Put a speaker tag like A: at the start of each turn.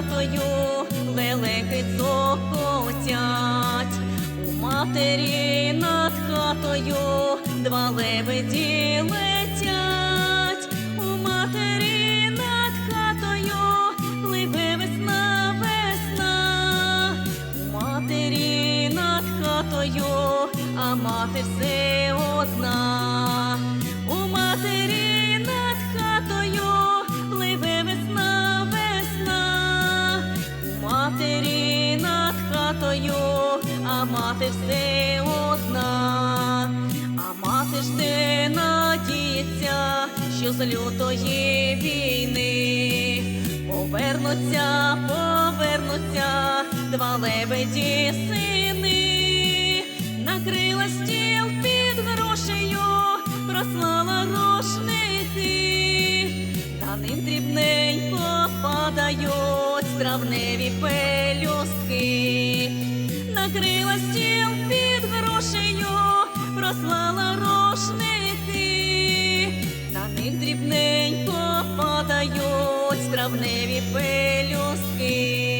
A: хатою лелеки цокотять. У матері над хатою два лебеді летять. У матері над хатою пливе весна, весна. У матері над хатою, а мати все одна. Хатою, а мати все одна. А мати ж не надіється, що з лютої війни повернуться, повернуться два лебеді сини, накрила стіл під грошею, прослала рушники, на них дрібненько падають травневі пелюстки, накрила стіл під грошею, прослала рушники, на них дрібненько падають травневі пелюстки.